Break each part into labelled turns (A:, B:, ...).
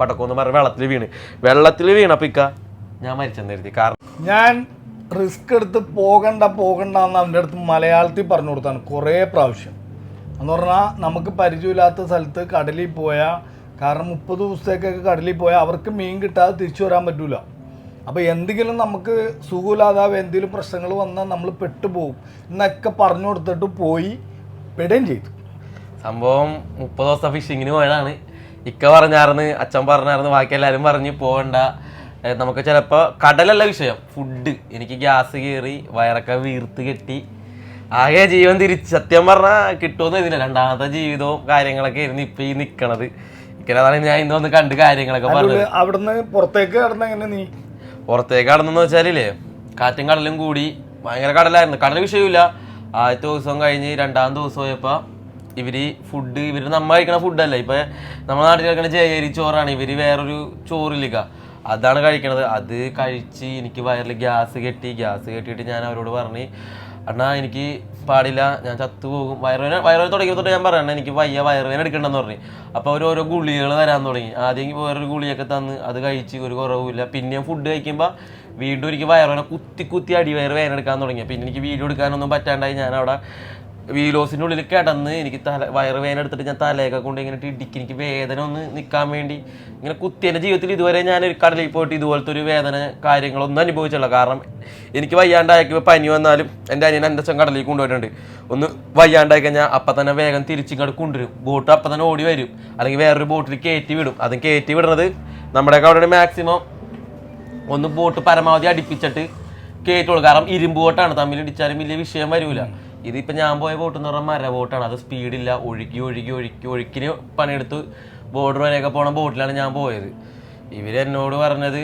A: പടക്കമെന്ന് പറഞ്ഞ് വെള്ളത്തിൽ വീണ്. വെള്ളത്തിൽ വീണപ്പോൾ ഇക്ക ഞാൻ മരിച്ചെന്ന് കരുതി. കാരണം
B: ഞാൻ റിസ്ക് എടുത്ത് പോകണ്ട പോകണ്ട എന്ന് അവന്റെ അടുത്ത് മലയാളത്തിൽ പറഞ്ഞു കൊടുത്താണ് കുറേ പ്രാവശ്യം. എന്ന് പറഞ്ഞാൽ നമുക്ക് പരിചയമില്ലാത്ത സ്ഥലത്ത് കടലിൽ പോയാൽ കാരണം മുപ്പത് ദിവസത്തേക്കൊക്കെ കടലിൽ പോയാൽ അവർക്ക് മീൻ കിട്ടാതെ തിരിച്ചു വരാൻ പറ്റൂല. അപ്പോൾ എന്തെങ്കിലും നമുക്ക് സുഖമില്ലാതാവ് എന്തെങ്കിലും പ്രശ്നങ്ങൾ വന്നാൽ നമ്മൾ പെട്ടുപോകും എന്നൊക്കെ പറഞ്ഞു കൊടുത്തിട്ട് പോയി പെടുകയും ചെയ്തു.
A: സംഭവം മുപ്പത് ദിവസം ഫിഷിങ്ങിന് പോയതാണ്. ഇക്ക പറഞ്ഞായിരുന്നു അച്ഛൻ പറഞ്ഞായിരുന്നു ബാക്കി എല്ലാവരും പറഞ്ഞ് പോകണ്ട നമുക്ക് ചിലപ്പോൾ കടലല്ല വിഷയം. ഫുഡ് എനിക്ക് ഗ്യാസ് കയറി വയറൊക്കെ വീർത്ത് കെട്ടി. ആകെ ജീവൻ തിരിച്ച്. സത്യം പറഞ്ഞാൽ കിട്ടുമെന്ന് ഇതില്ല രണ്ടാമത്തെ ജീവിതവും കാര്യങ്ങളൊക്കെ ആയിരുന്നു ഇപ്പം ഈ നിൽക്കണത് ഇക്കനതാണ് ഞാൻ ഇന്ന് വന്ന് കണ്ട് കാര്യങ്ങളൊക്കെ പറഞ്ഞത്.
B: അവിടുന്ന് പുറത്തേക്ക് കടന്ന എങ്ങനെ നീ?
A: പുറത്തേക്ക് കടന്നെന്ന് വെച്ചാലില്ലേ കാറ്റും കടലും കൂടി. ഭയങ്കര കടലായിരുന്നു. കടൽ വിഷയമില്ല ആദ്യത്തെ ദിവസം കഴിഞ്ഞ് രണ്ടാം ദിവസം പോയപ്പോൾ ഇവർ ഫുഡ് ഇവർ നമ്മ കഴിക്കണ ഫുഡല്ല ഇപ്പൊ നമ്മുടെ നാട്ടിൽ കഴിക്കണ ചേരി ചോറാണ്. ഇവർ വേറൊരു ചോറില്ലിക്ക അതാണ് കഴിക്കണത്. അത് കഴിച്ച് എനിക്ക് വയറിൽ ഗ്യാസ് കെട്ടി. ഗ്യാസ് കെട്ടിയിട്ട് ഞാൻ അവരോട് പറഞ്ഞു അണ്ണാ എനിക്ക് പാടില്ല. ഞാൻ ചത്തുപോകും വയറുവേന വയറുവേന തുടങ്ങി തൊട്ട് ഞാൻ പറയണ എനിക്ക് വയ്യ വയറുവേന എടുക്കണ്ടെന്ന് പറഞ്ഞു. അപ്പോൾ അവർ ഓരോ ഗുളികൾ വരാൻ തുടങ്ങി. ആദ്യം വേറൊരു ഗുളിയൊക്കെ തന്ന് അത് കഴിച്ച് ഒരു കുറവുമില്ല. പിന്നെയും ഫുഡ് കഴിക്കുമ്പോൾ വീണ്ടും എനിക്ക് വയറുവേന കുത്തി കുത്തി അടി വയറ് വേദന എടുക്കാൻ തുടങ്ങി. പിന്നെ എനിക്ക് വീഡിയോ എടുക്കാനൊന്നും പറ്റാണ്ടായി. ഞാൻ അവിടെ വീലോസിന്റെ ഉള്ളിൽ കിടന്ന് എനിക്ക് തല വയറ് വേദന എടുത്തിട്ട് ഞാൻ തലയൊക്കെ കൊണ്ട് ഇങ്ങനെ ഇടിക്ക് എനിക്ക് വേദന ഒന്ന് നിൽക്കാൻ വേണ്ടി ഇങ്ങനെ കുത്തിയന്റെ ജീവിതത്തിൽ ഇതുവരെ ഞാൻ ഒരു കടലിൽ പോയിട്ട് ഇതുപോലത്തെ ഒരു വേദന കാര്യങ്ങളൊന്നും അനുഭവിച്ചില്ല കാരണം എനിക്ക് വയ്യാണ്ടായപ്പോൾ പനി വന്നാലും എന്റെ അനിയൻ എന്റെ അച്ഛൻ കടലിൽ കൊണ്ടുപോയിട്ടുണ്ട്. ഒന്ന് വയ്യാണ്ടായി കഴിഞ്ഞാൽ അപ്പം തന്നെ വേഗം തിരിച്ചിങ്ങോട്ട് കൊണ്ടുവരും. ബോട്ട് അപ്പം തന്നെ ഓടി വരും. അല്ലെങ്കിൽ വേറൊരു ബോട്ടിൽ കയറ്റി വിടും. അതും കയറ്റി വിടുന്നത് നമ്മുടെ അവിടെ മാക്സിമം ഒന്ന് ബോട്ട് പരമാവധി അടുപ്പിച്ചിട്ട് കയറ്റുള്ളൂ കാരണം ഇരുമ്പ് ബോട്ടാണ്. തമ്മിൽ ഇടിച്ചാലും വലിയ വിഷയം വരൂല. ഇതിപ്പോ ഞാൻ പോയ ബോട്ട് എന്ന് പറഞ്ഞാൽ മര ബോട്ടാണ് അത് സ്പീഡില്ല ഒഴുകി ഒഴുകി ഒഴുക്കി ഒഴുക്കിന് പണിയെടുത്ത് ബോർഡർ വരെയൊക്കെ പോണ ബോട്ടിലാണ് ഞാൻ പോയത്. ഇവർ എന്നോട് പറഞ്ഞത്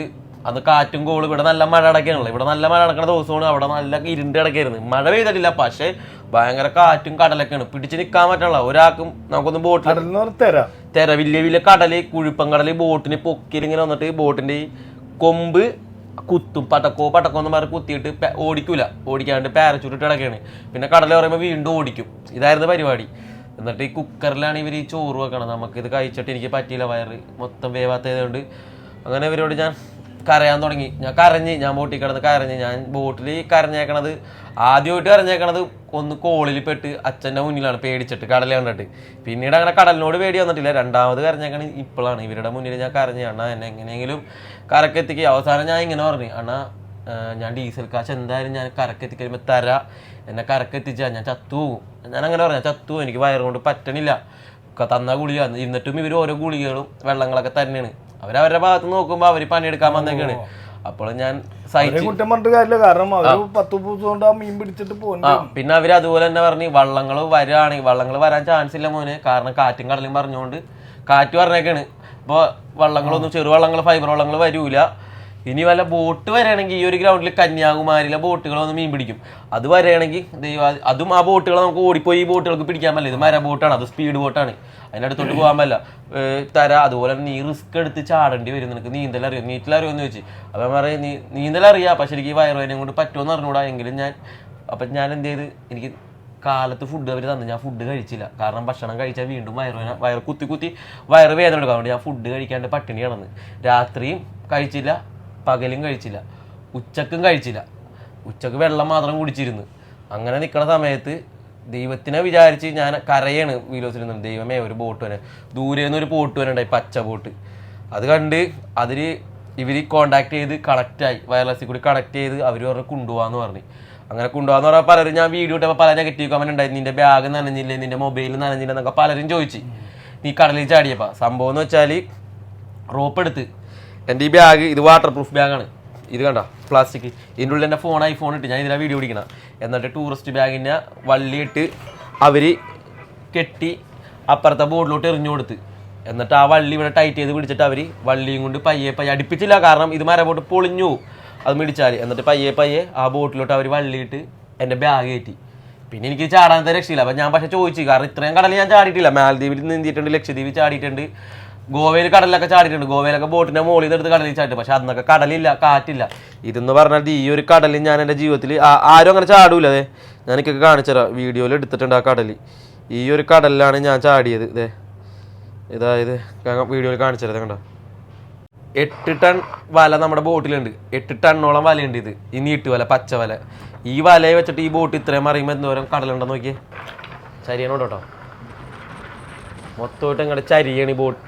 A: അത് കാറ്റും കോളും. ഇവിടെ നല്ല മഴ അടക്കാണല്ലോ ഇവിടെ നല്ല മഴ അടക്കണ ദിവസമാണ്. അവിടെ നല്ല ഇരുണ്ട് കിടക്കായിരുന്നു മഴ പെയ്തിട്ടില്ല. പക്ഷേ ഭയങ്കര കാറ്റും കടലൊക്കെയാണ്. പിടിച്ച് നിൽക്കാൻ പറ്റുള്ള ഒരാൾക്കും നമുക്കൊന്ന് ബോട്ടിൽ
B: തെര.
A: വലിയ വലിയ കടൽ കുഴിപ്പം കടൽ ബോട്ടിന് പൊക്കിലിങ്ങനെ വന്നിട്ട് ബോട്ടിന്റെ കൊമ്പ് കുത്തും പടക്കോ പടക്കോ എന്ന് പറഞ്ഞ് കുത്തിയിട്ട് ഓടിക്കൂല. ഓടിക്കാണ്ട് പാരച്ചൂട്ട് കിടക്കാണ് പിന്നെ കടൽ പറയുമ്പോൾ വീണ്ടും ഓടിക്കും. ഇതായിരുന്നു പരിപാടി. എന്നിട്ട് ഈ കുക്കറിലാണ് ഇവർ ഈ ചോറ് വെക്കണം നമുക്ക് ഇത് കഴിച്ചിട്ട് എനിക്ക് പറ്റിയില്ല വയറ്. മൊത്തം വേവാത്തതുകൊണ്ട് അങ്ങനെ ഇവരോട് ഞാൻ കരയാൻ തുടങ്ങി. ഞാൻ കരഞ്ഞ് ഞാൻ ബോട്ടിൽ കിടന്ന് കരഞ്ഞ് ഞാൻ ബോട്ടിൽ കരഞ്ഞേക്കണത് ആദ്യമായിട്ട് കരഞ്ഞേക്കണത് ഒന്ന് കോളിൽ പെട്ട് അച്ഛന്റെ മുന്നിലാണ് പേടിച്ചിട്ട് കടൽ കണ്ടിട്ട്. പിന്നീട് അങ്ങനെ കടലിനോട് പേടി വന്നിട്ടില്ല. രണ്ടാമത് കരഞ്ഞേക്കണ ഇപ്പോഴാണ് ഇവരുടെ മുന്നിൽ ഞാൻ കരഞ്ഞ് അണ്ണാ എന്നെ എങ്ങനെയെങ്കിലും കരക്കെത്തിക്കുക അവസാനം ഞാൻ ഇങ്ങനെ പറഞ്ഞു അണ്ണാ ഞാൻ ഡീസൽ കാശ് എന്തായാലും ഞാൻ കരക്കെത്തി കഴിയുമ്പോൾ തരാ. എന്നെ കരക്കെത്തിച്ചാൽ ഞാൻ ചത്തുപോകും ഞാൻ അങ്ങനെ പറഞ്ഞു ചത്തു എനിക്ക് വയറുകൊണ്ട് പറ്റണില്ല. തന്ന ഗുളിക എന്നിട്ടും ഇവർ ഓരോ ഗുളികകളും വെള്ളങ്ങളൊക്കെ തന്നെയാണ് അവരവരുടെ ഭാഗത്ത് നോക്കുമ്പോൾ അവർ പണിയെടുക്കാൻ വന്നേക്കാണ്. അപ്പോൾ ഞാൻ
B: അവരെ കുറ്റം പറഞ്ഞിട്ട് കാര്യമില്ല. കാരണം അവർ പത്ത് ദിവസം ആ മീൻ പിടിച്ചിട്ട് പോകുന്നു
A: പിന്നെ അവർ അതുപോലെ തന്നെ പറഞ്ഞു വള്ളങ്ങൾ വരാണെങ്കിൽ വള്ളങ്ങൾ വരാൻ ചാൻസ് ഇല്ല മോനെ. കാരണം കാറ്റും കടലും പറഞ്ഞുകൊണ്ട് കാറ്റ് പറഞ്ഞേക്കാണ്. ഇപ്പോൾ വള്ളങ്ങളൊന്നും ചെറുവള്ളങ്ങൾ ഫൈബർ വള്ളങ്ങൾ വരൂല. ഇനി വല്ല ബോട്ട് വരികയാണെങ്കിൽ ഈ ഒരു ഗ്രൗണ്ടിൽ കന്യാകുമാരിയിലെ ബോട്ടുകൾ വന്ന് മീൻ പിടിക്കും. അത് വരികയാണെങ്കിൽ ദൈവ അതും ആ ബോട്ടുകൾ നമുക്ക് ഓടിപ്പോയി ഈ ബോട്ടുകൾക്ക് പിടിക്കാൻ പറ്റില്ല. ഇത് മര ബോട്ടാണ് അത് സ്പീഡ് ബോട്ടാണ്. അതിന്റെ അടുത്തോട്ട് പോകാൻ പറ്റില്ല. തര അതുപോലെ തന്നെ നീ റിസ്ക് എടുത്ത് ചാടേണ്ടി വരും. നിനക്ക് നീന്തൽ അറിയോ നീറ്റൽ അറിയുമെന്ന് ചോദിച്ചു. അപ്പം പറയും നീ നീന്തൽ അറിയാം പക്ഷെ എനിക്ക് ഈ വയറുവേദനയും കൊണ്ട് പറ്റുമെന്ന് അറിഞ്ഞൂടാ. എങ്കിലും ഞാൻ അപ്പം ഞാൻ എന്ത് ചെയ്ത്? എനിക്ക് കാലത്ത് ഫുഡ് അവർ തന്നു. ഞാൻ ഫുഡ് കഴിച്ചില്ല. കാരണം ഭക്ഷണം കഴിച്ചാൽ വീണ്ടും വയറുവേന വയറ് കുത്തി കുത്തി വയറ് വേദന എടുക്കാൻ വേണ്ടി ഞാൻ ഫുഡ് കഴിക്കാണ്ട് പട്ടിണി കിടന്ന്. രാത്രിയും കഴിച്ചില്ല. പകലും കഴിച്ചില്ല. ഉച്ചക്കും കഴിച്ചില്ല. ഉച്ചയ്ക്ക് വെള്ളം മാത്രം കുടിച്ചിരുന്നു. അങ്ങനെ നിൽക്കുന്ന സമയത്ത് ദൈവത്തിനെ വിചാരിച്ച് ഞാൻ കരയാണ് വീലോസിൽ ദൈവമേ ഒരു ബോട്ട് വരെ. ദൂരെ നിന്ന് ഒരു ബോട്ട് വരണ്ടായി പച്ച ബോട്ട്. അത് കണ്ട് അതിൽ ഇവർ കോണ്ടാക്ട് ചെയ്ത് കണക്റ്റായി വയർലെസ്സിൽ കൂടി കണക്ട് ചെയ്ത് അവർ പറഞ്ഞു കൊണ്ടുപോകാന്ന് പറഞ്ഞു. അങ്ങനെ കൊണ്ടുപോകാന്ന് പറഞ്ഞാൽ പലരും ഞാൻ വീഡിയോ ഇട്ടപ്പോൾ പല നെഗറ്റീവ് കമന്റ് ഉണ്ടായി നിന്റെ ബാഗ് നനഞ്ഞില്ലേ? നിന്റെ മൊബൈൽ നനഞ്ഞില്ല? എന്നൊക്കെ പലരും ചോദിച്ചു. നീ കടലിൽ ചാടിയപ്പോൾ സംഭവം എന്ന് വെച്ചാൽ റോപ്പ് എടുത്ത് എന്റെ ഈ ബാഗ് ഇത് വാട്ടർ പ്രൂഫ് ബാഗാണ് ഇത് കണ്ട? പ്ലാസ്റ്റിക് ഇതിന്റെ ഉള്ളിൽ എന്റെ ഫോൺ ഐഫോൺ ഇട്ട് ഞാൻ ഇതിലാണ് വീഡിയോ പിടിക്കണം. എന്നിട്ട് ടൂറിസ്റ്റ് ബാഗിന്റെ വള്ളിയിട്ട് അവർ കെട്ടി അപ്പുറത്തെ ബോർഡിലോട്ട് എറിഞ്ഞു കൊടുത്ത്. എന്നിട്ട് ആ വള്ളി ഇവിടെ ടൈറ്റ് ചെയ്ത് പിടിച്ചിട്ട് അവർ വള്ളിയും കൊണ്ട് പയ്യെ പയ്യെ അടുപ്പിച്ചില്ല. കാരണം ഇത് മര ബോട്ട് പൊളിഞ്ഞു. അത് മിടിച്ചാൽ എന്നിട്ട് പയ്യെ പയ്യെ ആ ബോട്ടിലോട്ട് അവർ വള്ളിയിട്ട് എന്റെ ബാഗ് കയറ്റി. പിന്നെ എനിക്ക് ചാടാനത്തെ രക്ഷയില്ല. അപ്പം ഞാൻ പക്ഷേ ചോദിച്ചു. കാരണം ഇത്രയും കടലിൽ ഞാൻ ചാടിയിട്ടില്ല. മാലദ്വീപിൽ നീന്തിയിട്ടുണ്ട് ലക്ഷദ്വീപിൽ ചാടിയിട്ടുണ്ട്. ഗോവയിൽ കടലിലൊക്കെ ചാടിയിട്ടുണ്ട്. ഗോവയിലൊക്കെ ബോട്ടിന്റെ മുകളിൽ നിന്ന് എടുത്ത് കടലിൽ ചാടി പക്ഷെ അന്നൊക്കെ കടലില്ല കാറ്റില്ല. ഇതെന്ന് പറഞ്ഞാൽ ഈ ഒരു കടലിൽ ഞാൻ എന്റെ ജീവിതത്തിൽ ആരും അങ്ങനെ ചാടൂല അതെ ഞാൻ എനിക്കൊക്കെ കാണിച്ചുതരാം. വീഡിയോയിൽ എടുത്തിട്ടുണ്ട് ആ കടൽ. ഈ ഒരു കടലിലാണ് ഞാൻ ചാടിയത് ഇതേ ഇതായത് വീഡിയോയിൽ കാണിച്ചുതരാം. കണ്ടോ? എട്ട് ടൺ വല നമ്മുടെ ബോട്ടിലുണ്ട്. എട്ട് ടണ്ണോളം വലയുണ്ട് ഇത്. ഈ നീട്ട് വല പച്ച വല. ഈ വലയെ വെച്ചിട്ട് ഈ ബോട്ട് ഇത്രയും മറിയുമ്പോൾ എന്തോരം കടലുണ്ടെന്ന് നോക്കിയേ. ശരിയാണോ കേട്ടോ മൊത്തമായിട്ട് ഇങ്ങോട്ട് ചരിയാണ് ഈ ബോട്ട്.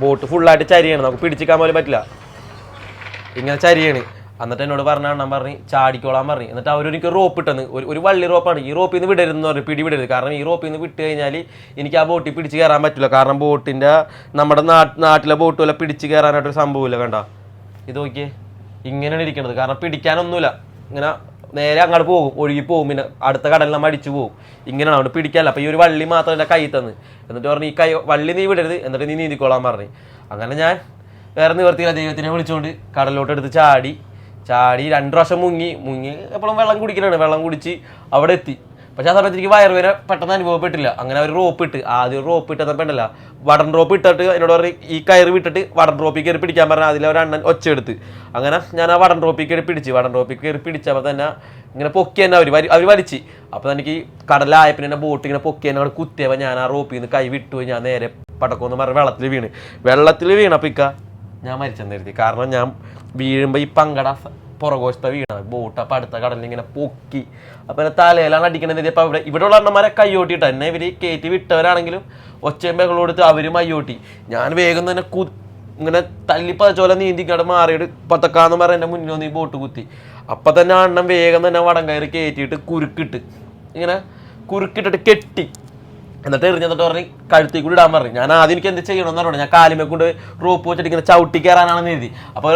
A: ബോട്ട് ഫുള്ളായിട്ട് ചരിയാണ്. നമുക്ക് പിടിച്ചിക്കാൻ പോലും പറ്റില്ല. ഇങ്ങനെ ചരിയാണ്. എന്നിട്ട് എന്നോട് പറഞ്ഞ അണ്ണൻ പറഞ്ഞ് ചാടിക്കോളാൻ പറഞ്ഞു. എന്നിട്ട് അവർ എനിക്ക് റോപ്പ് ഇട്ടെന്ന്. ഒരു ഒരു വള്ളി റോപ്പാണ് ഈ റോപ്പിൽ നിന്ന് വിടരുതെന്ന് പറഞ്ഞു പിടി വിടരുത് കാരണം ഈ റോപ്പിൽ നിന്ന് വിട്ട് കഴിഞ്ഞാൽ എനിക്ക് ആ ബോട്ടിൽ പിടിച്ച് കയറാൻ പറ്റില്ല. കാരണം ബോട്ടിന്റെ നമ്മുടെ നാട്ടിലെ ബോട്ട് വല്ല പിടിച്ച് കയറാനായിട്ടൊരു സംഭവമില്ല കണ്ട? ഇത് നോക്കിയേ. ഇങ്ങനെയാണ് ഇരിക്കണത്. കാരണം പിടിക്കാനൊന്നുമില്ല. ഇങ്ങനെ നേരെ അങ്ങോട്ട് പോകും ഒഴുകി പോകും പിന്നെ അടുത്ത കടലിൽ നമ്മൾ അടിച്ചു പോകും. ഇങ്ങനെയാണ് അവിടെ പിടിക്കാല്ല? അപ്പോൾ ഈ ഒരു വള്ളി മാത്രം എന്റെ കൈ തന്ന്. എന്നിട്ട് പറഞ്ഞു ഈ കൈ വള്ളി നീ വിടരുത്. എന്നിട്ട് നീ നീന്തിക്കോളാൻ പറഞ്ഞു. അങ്ങനെ ഞാൻ വേറെ നിവർത്തിയില്ല ദൈവത്തിനെ വിളിച്ചുകൊണ്ട് കടലിലോട്ട് എടുത്ത് ചാടി ചാടി രണ്ട് പ്രാവശ്യം മുങ്ങി. മുങ്ങി എപ്പോഴും വെള്ളം കുടിക്കലാണ്. വെള്ളം കുടിച്ച് അവിടെ എത്തി. പക്ഷെ ആ സമയത്ത് എനിക്ക് വയറുവേന പെട്ടെന്ന് അനുഭവപ്പെട്ടില്ല. അങ്ങനെ അവർ റോപ്പ് ഇട്ട്. ആദ്യം റോപ്പ് ഇട്ട് പെട്ടല്ല വടൻ റോപ്പ് ഇട്ടിട്ട് എന്നോട് പറഞ്ഞ് ഈ കയറ് വിട്ടിട്ട് വടൻ റോപ്പിൽ കയറി പിടിക്കാൻ പറഞ്ഞാൽ അതിൽ ഒരു അണ്ണൻ ഒച്ച എടുത്ത്. അങ്ങനെ ഞാൻ ആ വടൻ റോപ്പിൽ കയറി പിടിച്ച്. വടൻ റോപ്പിൽ കയറി പിടിച്ചപ്പോൾ തന്നെ ഇങ്ങനെ പൊക്കി തന്നെ അവർ അവർ വലിച്ച്. അപ്പോൾ എനിക്ക് കടലായപ്പിന് തന്നെ ബോട്ട് ഇങ്ങനെ പൊക്കി തന്നെ അവിടെ കുത്തിയപ്പോൾ ഞാൻ ആ റോപ്പിൽ നിന്ന് കൈ വിട്ടു. ഞാൻ നേരെ പടക്കമെന്ന് പറഞ്ഞ് വെള്ളത്തിൽ വീണ്. വെള്ളത്തിൽ വീണപ്പോൾ ഇക്ക ഞാൻ മരിച്ചെന്ന് കരുതി. കാരണം ഞാൻ വീഴുമ്പോൾ ഈ പങ്കട പുറകോശത്തെ വീണ ബോട്ട് അപ്പം അടുത്ത കടലിൽ ഇങ്ങനെ പൊക്കി. അപ്പം എന്നെ തലയിലാണ് അടിക്കണത് അപ്പം ഇവിടെ ഇവിടെയുള്ള അണ്ണന്മാരെ കയ്യോട്ടിട്ട് എന്നെ ഇവർ കയറ്റി വിട്ടവരാണെങ്കിലും ഒച്ചയും ബഹളം കൊടുത്ത് അവരും അയ്യോട്ടി ഞാൻ വേഗം തന്നെ കു ഇങ്ങനെ തല്ലിപ്പതച്ചോലെ കട മാറിയിട്ട് പത്തക്കാന്ന് പറഞ്ഞ എന്റെ മുന്നിൽ നീ ബോട്ട് കുത്തി. അപ്പം തന്നെ അണ്ണൻ വേഗം തന്നെ വടം കയറി കയറ്റിയിട്ട് കുരുക്കിട്ട് ഇങ്ങനെ കുരുക്കിട്ടിട്ട് കെട്ടി. എന്നിട്ട് എറിഞ്ഞിട്ട് പറഞ്ഞ് കഴുത്തിൽ കൂടി ഇടാൻ പറഞ്ഞു. ഞാൻ ആദ്യം എനിക്ക് എന്ത് ചെയ്യണമെന്ന് പറഞ്ഞു ഞാൻ കാലിമേ കൊണ്ട് റോപ്പ് വെച്ചിട്ട് ഇങ്ങനെ ചവിട്ടി കയറാനാണെന്ന് എഴുതി അപ്പോൾ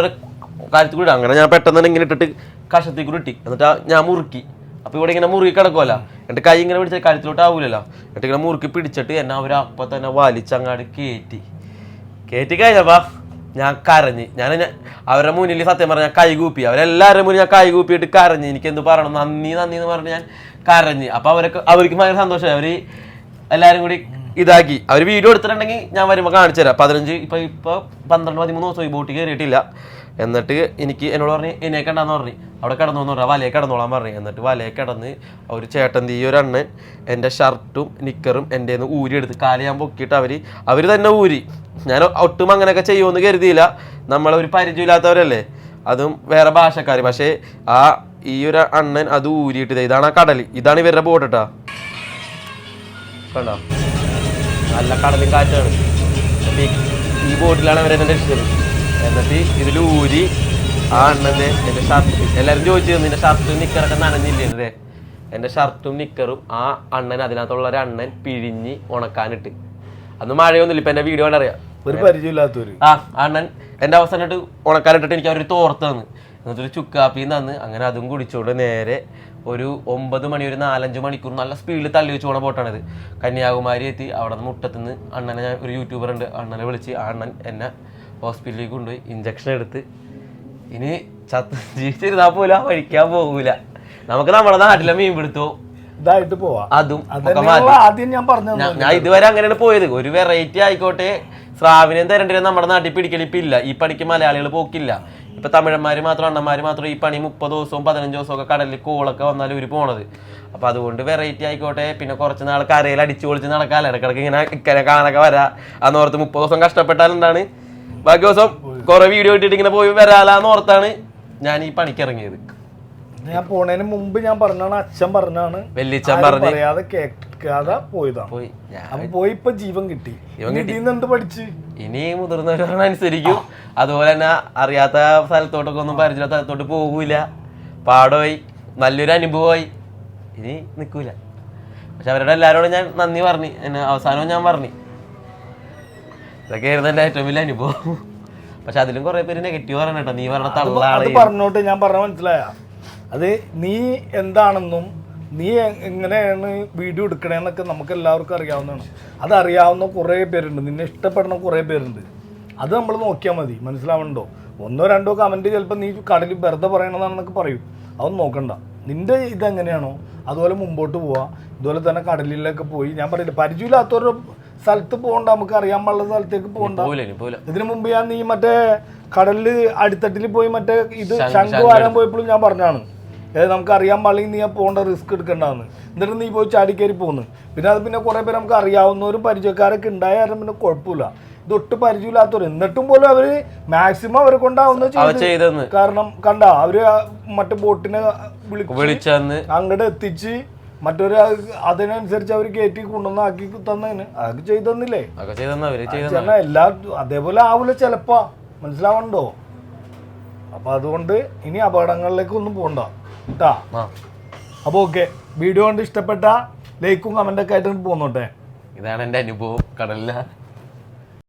A: കഴുത്തിൽ കൂടി അങ്ങനെ ഞാൻ പെട്ടെന്ന് തന്നെ ഇങ്ങനെ ഇട്ടിട്ട് കഷത്തിൽ കൂടി ഇട്ടി. എന്നിട്ട് ഞാൻ മുറുക്കി. അപ്പോൾ ഇവിടെ ഇങ്ങനെ മുറുകി കിടക്കുമല്ലോ എന്നിട്ട് കൈ ഇങ്ങനെ പിടിച്ച കാര്യത്തിലോട്ട് ആവൂലല്ലോ. എന്നിട്ട് ഇങ്ങനെ മുറുക്കി പിടിച്ചിട്ട് എന്നെ അവർ അപ്പം തന്നെ വലിച്ചങ്ങാട് കയറ്റി കയറ്റി കഴിഞ്ഞപ്പാ ഞാൻ കരഞ്ഞ്. ഞാൻ അവരുടെ മുന്നിൽ സത്യം പറഞ്ഞ ഞാൻ കൈകൂപ്പി അവരെല്ലാവരുടെ മുന്നിൽ ഞാൻ കൈ കൂപ്പിയിട്ട് കരഞ്ഞ്. എനിക്ക് എന്ത് പറയണം? നന്ദി നന്ദി എന്ന് പറഞ്ഞ് ഞാൻ കരഞ്ഞ്. അപ്പൊ അവരൊക്കെ അവർക്ക് ഭയങ്കര സന്തോഷമായി. അവർ എല്ലാരും കൂടി ഇതാക്കി. അവർ വീഡിയോ എടുത്തിട്ടുണ്ടെങ്കിൽ ഞാൻ വരുമ്പോൾ കാണിച്ചു തരാം പതിനഞ്ച് ഇപ്പൊ ഇപ്പൊ പന്ത്രണ്ട് പതിമൂന്ന് ദിവസം ഈ ബോട്ടിൽ കയറിയിട്ടില്ല. എന്നിട്ട് എനിക്ക് എന്നോട് പറഞ്ഞു എന്നെ കണ്ടാന്ന് പറഞ്ഞു. അവിടെ കിടന്നു പറഞ്ഞു വലയെ കിടന്നോളാൻ പറഞ്ഞു. എന്നിട്ട് വലയെ കിടന്ന് ഒരു ചേട്ടൻ ഈ ഒരു അണ്ണൻ എന്റെ ഷർട്ടും നിക്കറും എന്റെ നിന്ന് ഊരി എടുത്ത് കാൽ ഞാൻ പൊക്കിയിട്ട് അവർ അവർ തന്നെ ഊരി. ഞാൻ ഒട്ടും അങ്ങനെയൊക്കെ ചെയ്യുമെന്ന് കരുതിയില്ല. നമ്മളൊരു പരിചയമില്ലാത്തവരല്ലേ അതും വേറെ ഭാഷക്കാർ. പക്ഷേ ആ ഈ ഒരു അണ്ണൻ അത് ഊരിയിട്ട് ഇതാണ് ആ കടൽ. ഇതാണ് ഇവരുടെ ബോട്ട് കേട്ടോ കണ്ടോ? നല്ല കടലും കാറ്റാണ്. ഈ- ബോട്ടിലാണ് അവരെന്നെ രക്ഷിച്ചത്. എന്നിട്ട് ഇതിൽ ഊരി ആ അണ്ണന്റെ എന്റെ ഷർട്ട് എല്ലാരും ചോദിച്ചു നിന്റെ ഷർട്ടും നിക്കറൊക്കെ നനഞ്ഞില്ലേ എന്റെ? ഷർട്ടും നിക്കറും ആ അണ്ണൻ അതിനകത്തുള്ള ഒരു അണ്ണൻ പിഴിഞ്ഞ് ഉണക്കാനിട്ട്. അന്ന് മഴയൊന്നുമില്ല ഇപ്പൊ എന്റെ വീഡിയോ കണ്ടറിയാം.
B: ഒരു പരിചയമില്ലാത്തവര്.
A: ആ അണ്ണൻ എന്റെ അവസാനമായിട്ട് ഉണക്കാനിട്ടിട്ട് എനിക്ക് അവരൊരു തോർത്ത് തന്നു. എന്നിട്ടൊരു ചുക്കാപ്പി തന്ന്. അങ്ങനെ അതും കുടിച്ചുകൊണ്ട് നേരെ ഒരു ഒമ്പത് മണി ഒരു നാലഞ്ച് മണിക്കൂർ നല്ല സ്പീഡിൽ തള്ളി വെച്ച് പോണ ബോട്ടാണിത് കന്യാകുമാരി എത്തി അവിടെ നിന്ന് മുട്ടത്തുനിന്ന് അണ്ണനെ ഞാൻ ഒരു യൂട്യൂബർ ഉണ്ട്. അണ്ണനെ വിളിച്ച് ആ അണ്ണൻ എന്നെ ഹോസ്പിറ്റലിലേക്ക് കൊണ്ടുപോയി ഇഞ്ചക്ഷൻ എടുത്ത്. ഇനി ചത്ത് ജീവിച്ചിരുന്നാ പോല കഴിക്കാൻ പോകൂല. നമുക്ക് നമ്മുടെ നാട്ടിലെ മീൻ പിടുത്തോ
B: ഇതായിട്ട് പോവാം.
A: അതും
B: ആദ്യം ഞാൻ പറഞ്ഞു
A: ഞാൻ- ഇതുവരെ അങ്ങനെയാണ് പോയത്. ഒരു വെറൈറ്റി ആയിക്കോട്ടെ സ്രാവിനെയും തരണ്ടിനും നമ്മുടെ നാട്ടിൽ പിടിക്കലിപ്പ ഇല്ല. ഈ പണിക്ക് മലയാളികൾ പോക്കില്ല. ഇപ്പൊ തമിഴന്മാര് മാത്രം അണ്ണന്മാര് മാത്രം ഈ പണി മുപ്പത് ദിവസവും പതിനഞ്ച് ദിവസവും ഒക്കെ കടലിൽ കോളൊക്കെ വന്നാലും ഒരു പോണത്. അപ്പൊ അതുകൊണ്ട് വെറൈറ്റി ആയിക്കോട്ടെ പിന്നെ കുറച്ച് നാൾ കരയിൽ അടിച്ചു പൊളിച്ച് നടക്കാല്ല? ഇടക്കിടക്ക് ഇങ്ങനെ ഇക്കനെ കാണാനൊക്കെ വരാ. അന്നോർത്ത് മുപ്പത് ദിവസം കഷ്ടപ്പെട്ടാൽ എന്താണ്? ബാക്കി ദിവസം കുറെ വീഡിയോ ഇട്ടിട്ട് ഇങ്ങനെ പോയി വരാലാന്ന് ഓർത്താണ് ഞാൻ ഈ പണിക്ക് ഇറങ്ങിയത്.
B: ഞാൻ പോണേന് മുമ്പ് ഞാൻ പറഞ്ഞാണ് അച്ഛൻ പറഞ്ഞാണ്
A: വെല്ലിച്ചൻ പറഞ്ഞു.
B: അറിയാതെ പറയാതെ കേൾക്കാതെ പോയതാണ്
A: പോയി.
B: അപ്പൊ പോയി ഇപ്പൊ ജീവൻ കിട്ടി.
A: ജീവൻ
B: എന്ത് പഠിച്ച്?
A: ഇനി മുതിർന്നവരോടനുസരിക്കും അതുപോലെ തന്നെ അറിയാത്ത സ്ഥലത്തോട്ടൊക്കെ ഒന്നും പരിചയമില്ലാത്ത സ്ഥലത്തോട്ട് പോകൂല. പാടമായി നല്ലൊരു അനുഭവമായി. ഇനി നിൽക്കൂല പക്ഷെ അവരുടെ എല്ലാവരോടും ഞാൻ നന്ദി പറഞ്ഞു. എന്നെ അവസാനവും ഞാൻ പറഞ്ഞു. ഇതൊക്കെയായിരുന്നു എന്റെ ഏറ്റവും വലിയ അനുഭവം. പക്ഷെ അതിലും കുറെ പേര് നെഗറ്റീവ് പറയണം കേട്ടോ. നീ പറഞ്ഞ
B: അത് പറഞ്ഞോട്ട് ഞാൻ പറഞ്ഞ മനസ്സിലായ. അത് നീ എന്താണെന്നും നീ എ- എങ്ങനെയാണ് വീഡിയോ എടുക്കണേന്നൊക്കെ നമുക്ക് എല്ലാവർക്കും അറിയാവുന്നതാണ്. അതറിയാവുന്ന കുറേ പേരുണ്ട്. നിന്നെ ഇഷ്ടപ്പെടുന്ന കുറേ പേരുണ്ട്. അത് നമ്മൾ നോക്കിയാൽ മതി. മനസ്സിലാവണ്ടോ ഒന്നോ രണ്ടോ കമന്റ് ചിലപ്പോൾ നീ കടലിൽ വെറുതെ പറയണതാണെന്നൊക്കെ പറയും. അതൊന്നും നോക്കണ്ട. നിന്റെ ഇതെങ്ങനെയാണോ? അതുപോലെ മുമ്പോട്ട് പോവാ. ഇതുപോലെ തന്നെ കടലിലൊക്കെ പോയി. ഞാൻ പറയില്ല പരിചയമില്ലാത്തൊരു സ്ഥലത്ത് പോകണ്ട നമുക്ക് അറിയാൻ പാടുള്ള സ്ഥലത്തേക്ക് പോകണ്ട. ഇതിനു മുമ്പ് ഞാൻ നീ മറ്റേ കടലിൽ അടിത്തട്ടിൽ പോയി മറ്റേ ഇത് ശംഖ് വാരാൻ പോയപ്പോഴും ഞാൻ പറഞ്ഞാണ് ഏത് നമുക്ക് അറിയാൻ പാടില്ലെങ്കിൽ നീ പോകേണ്ട റിസ്ക് എടുക്കണ്ടെന്ന്. എന്നിട്ട് നീ പോയി ചാടി പോകുന്നു പോന്ന്. അത് പിന്നെ കുറേ പേര് നമുക്ക് അറിയാവുന്നവരും പരിചയക്കാരൊക്കെ ഉണ്ടായ കാരണം പിന്നെ കുഴപ്പമില്ല. ഇതൊട്ട് പരിചയമില്ലാത്തവർ എന്നിട്ടും പോലും അവർ മാക്സിമം അവരെ കൊണ്ടാവുന്ന കാരണം കണ്ട അവർ മറ്റേ ബോട്ടിനെ വിളിച്ചു
A: വിളിച്ചന്ന്.
B: അങ്ങോട്ട് എത്തിച്ച് മറ്റൊരു അതിനനുസരിച്ച് അവർ കയറ്റി കൊണ്ടുവന്ന് ആക്കി തന്നതിന്. അതൊക്കെ ചെയ്തന്നില്ലേ? ചേട്ടാ എല്ലാ അതേപോലെ ആവില്ല ചിലപ്പോ. മനസ്സിലാവണ്ടോ? അപ്പൊ അതുകൊണ്ട് ഇനി അപകടങ്ങളിലേക്ക് ഒന്നും പോണ്ട. കേട്ടാ അപ്പൊ ഓക്കെ. വീഡിയോ കൊണ്ട് ഇഷ്ടപ്പെട്ട ലൈക്കും കമന്റൊക്കെ ആയിട്ട് പോന്നോട്ടെ.
A: ഇതാണ് എന്റെ അനുഭവം. കടലില.